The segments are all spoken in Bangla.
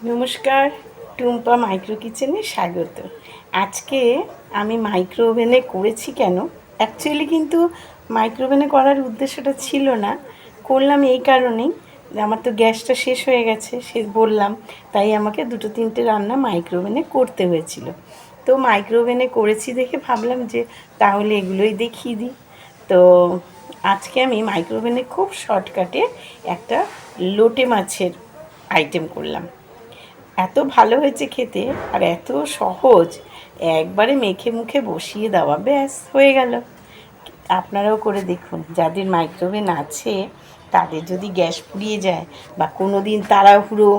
নমস্কার, টুম্পা মাইক্রো কিচেনে স্বাগত। আজকে আমি মাইক্রো ওভেনে করেছি কেন? অ্যাকচুয়ালি কিন্তু মাইক্রো ওভেনে করার উদ্দেশ্যটা ছিল না। করলাম এই কারণেই আমার তো গ্যাসটা শেষ হয়ে গেছে, সে বললাম, তাই আমাকে দুটো তিনটে রান্না মাইক্রো ওভেনে করতে হয়েছিল। তো মাইক্রো ওভেনে করেছি দেখে ভাবলাম যে তাহলে এগুলোই দেখিয়ে দিই। তো আজকে আমি মাইক্রো ওভেনে খুব শর্টকাটে একটা লোটে মাছের আইটেম করলাম। এত ভালো হয়েছে খেতে আর এত সহজ। একবারে মেখে মুখে বসিয়ে দেওয়া, ব্যাস, হয়ে গেল। আপনারাও করে দেখুন, যাদের মাইক্রোওভেন আছে, তাদের যদি গ্যাস পুড়িয়ে যায় বা কোনো দিন তাড়াহুড়ো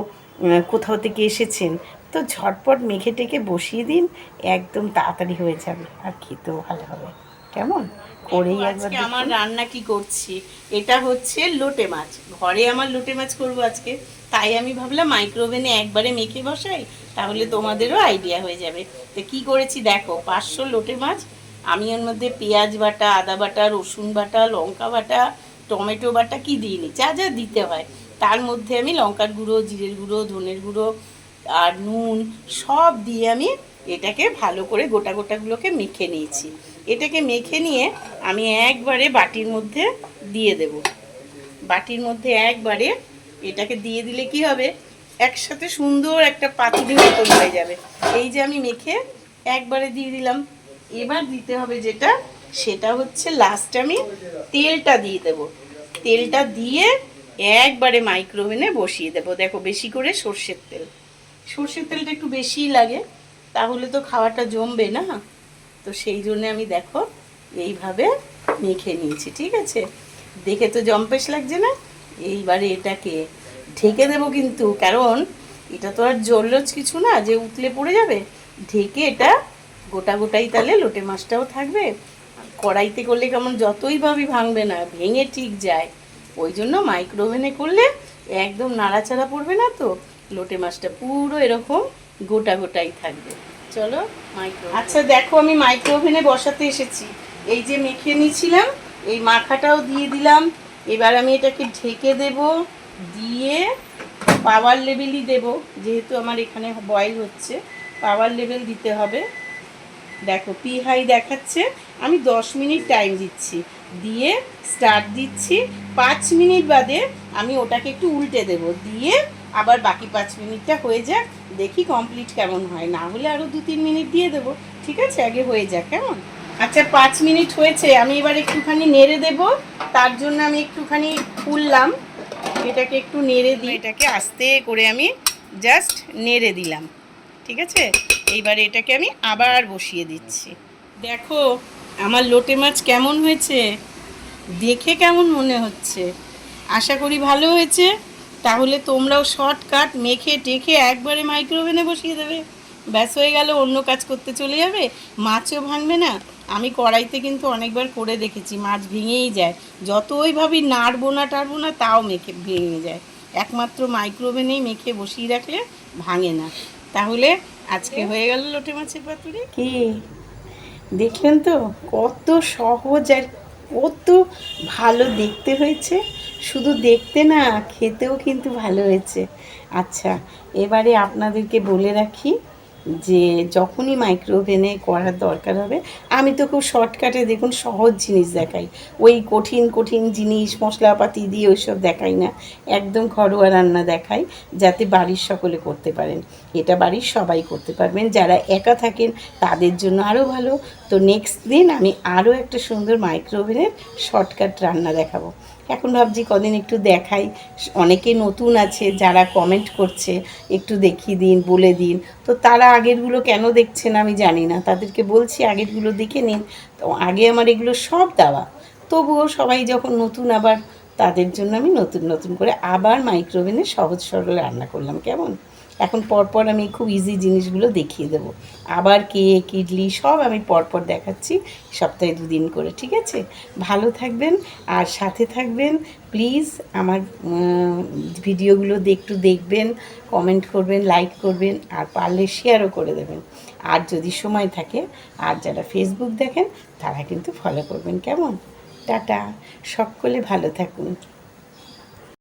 কোথাও থেকে এসেছেন, তো ঝটপট মেখে টেকে বসিয়ে দিন, একদম তাড়াতাড়ি হয়ে যাবে আর খেতেও ভালো হবে। কেমন? করেই একবার আজকে আমার রান্না কি করছি? এটা হচ্ছে লোটে মাছ। ঘরে আমার লোটে মাছ করব আজকে। তাই আমি ভাবলাম মাইক্রোওভেনে একবারে মেখে বসাই তাহলে তোমাদেরও আইডিয়া হয়ে যাবে। তো কি করেছি দেখো পাঁচশো লোটে মাছ। আমি এর মধ্যে পেঁয়াজ বাটা আদা বাটা রসুন বাটা লঙ্কা বাটা টমেটো বাটা কি দিইনি? যা যা দিতে হয়। তার মধ্যে আমি লঙ্কার গুঁড়ো জিরের গুঁড়ো ধনের গুঁড়ো আর নুন সব দিয়ে আমি এটাকে ভালো করে গোটা গোটাগুলোকে মেখে নিয়েছি। এটাকে মেখে নিয়ে আমি একবারে বাটির মধ্যে দিয়ে দেব। বাটির মধ্যে একবারে এটাকে দিয়ে দিলে কি হবে? একসাথে সুন্দর একটা পাতুরি মতন হয়ে যাবে। এই যে আমি মেখে একবারে দিয়ে দিলাম। এবার দিতে হবে যেটা, সেটা হচ্ছে লাস্ট আমি তেলটা দিয়ে দেব। তেলটা দিয়ে একবারে মাইক্রোওভেনে বসিয়ে দেবো। দেখো, বেশি করে সর্ষের তেল। সর্ষের তেলটা একটু বেশিই লাগে, তাহলে তো খাওয়াটা জমবে না। তো সেই জন্য আমি দেখো এইভাবে মেখে নিয়েছি, ঠিক আছে? দেখে তো জম্পেশ লাগছে না? এইবারে এটাকে ঢেকে দেবো কিন্তু, কারণ এটা তো আর জলজ কিছু না, যে উতলে পড়ে যাবে, ঢেকে এটা গোটা গোটাই তাহলে লোটে মাছটাও থাকবে। কড়াইতে করলে কেমন যতই ভাবি ভাঙবে না, ভেঙে ঠিক যায়। ওই জন্য মাইক্রোওভেনে করলে একদম নাড়াচাড়া পড়বে না তো, লোটে মাছটা পুরো এরকম গোটা গোটাই থাকবে। চলো আচ্ছা দেখো, আমি মাইক্রো ওভেনে বসাতে এসেছি। এই যে মেখে নিয়েছিলাম, এই মাখাটাও দিয়ে দিলাম। এবার আমি এটাকে ঢেকে দেব, দিয়ে পাওয়ার লেভেলই দেব, যেহেতু আমার এখানে বয়েল হচ্ছে। পাওয়ার লেভেল দিতে হবে। দেখো পি হাই দেখাচ্ছে। আমি দশ মিনিট টাইম দিচ্ছি। দিয়ে স্টার্ট দিচ্ছি। পাঁচ মিনিট বাদে আমি ওটাকে একটু উল্টে দেব। দিয়ে আবার বাকি পাঁচ মিনিটটা হয়ে যাক। দেখি কমপ্লিট কেমন হয়। না হলে আরও দু তিন মিনিট দিয়ে দেবো। ঠিক আছে? আগে হয়ে যাক কেমন? আচ্ছা পাঁচ মিনিট হয়েছে। আমি এবার একটুখানি নেড়ে দেব। তার জন্য আমি একটুখানি খুললাম। এটাকে একটু নেড়ে দিই। এটাকে আস্তে করে আমি জাস্ট নেড়ে দিলাম। ঠিক আছে? এইবার এটাকে আমি আবার বসিয়ে দিচ্ছি। দেখো আমার লোটে মাছ কেমন হয়েছে? দেখে কেমন মনে হচ্ছে? আশা করি ভালো হয়েছে। তাহলে তোমরাও শর্টকাট মেখে টেখে একবারে মাইক্রোওভেনে বসিয়ে দেবে। ব্যাস হয়ে গেল, অন্য কাজ করতে চলে যাবে। মাছও ভাঙবে না। আমি কড়াইতে কিন্তু অনেকবার করে দেখেছি, মাছ ভেঙেই যায়। যতই ভাবি নাড়বো না, টাড়বো না, তাও মেখে, ভেঙে যায়। একমাত্র মাইক্রোওভেনেই মেখে বসিয়ে রাখলে ভাঙে না। তাহলে আজকে হয়ে গেল লোটে মাছের পাতুরি। কি? দেখলেন তো? কত সহজ আর কত ভালো দেখতে হয়েছে। শুধু দেখতে না, খেতেও কিন্তু ভালো হয়েছে। আচ্ছা এবারে আপনাদেরকে বলে রাখি যে যখনই মাইক্রোওভেনে করার দরকার হবে, আমি তো খুব শর্টকাটে দেখুন সহজ জিনিস দেখাই। ওই কঠিন কঠিন জিনিস, মশলাপাতি দিয়ে ওইসব দেখাই না। একদম ঘরোয়া রান্না দেখাই, যাতে বাড়ির সকলে করতে পারেন। এটা বাড়ির সবাই করতে পারবেন। যারা একা থাকেন, তাদের জন্য আরও ভালো। তো নেক্সট দিন আমি আরও একটা সুন্দর মাইক্রোওভেনের শর্টকাট রান্না দেখাবো। এখন ভাবছি কদিন একটু দেখাই। অনেকে নতুন আছে, যারা কমেন্ট করছে, একটু দেখিয়ে দিন, বলে দিন। তো তারা আগেরগুলো কেন দেখছেন আমি জানি না। তাদেরকে বলছি, আগেরগুলো দেখে নিন। তো আগে আমার এগুলো সব দেওয়া। তবুও সবাই যখন নতুন আবার তাদের জন্য আমি নতুন নতুন করে আবার মাইক্রোওভেনে সহজ, সরল রান্না করলাম, কেমন? এখন পরপর আমি খুব ইজি জিনিসগুলো দেখিয়ে দেবো। আবার কেক ইডলি সব আমি পরপর দেখাচ্ছি সপ্তাহে দুদিন করে, ঠিক আছে? ভালো থাকবেন আর সাথে থাকবেন প্লিজ আমার ভিডিওগুলো একটু দেখবেন কমেন্ট করবেন লাইক করবেন আর পারলে শেয়ারও করে দেবেন। আর যদি সময় থাকে, আর যারা ফেসবুক দেখেন, তারা কিন্তু ফলো করবেন, কেমন? টাটা। সকলে ভালো থাকুন।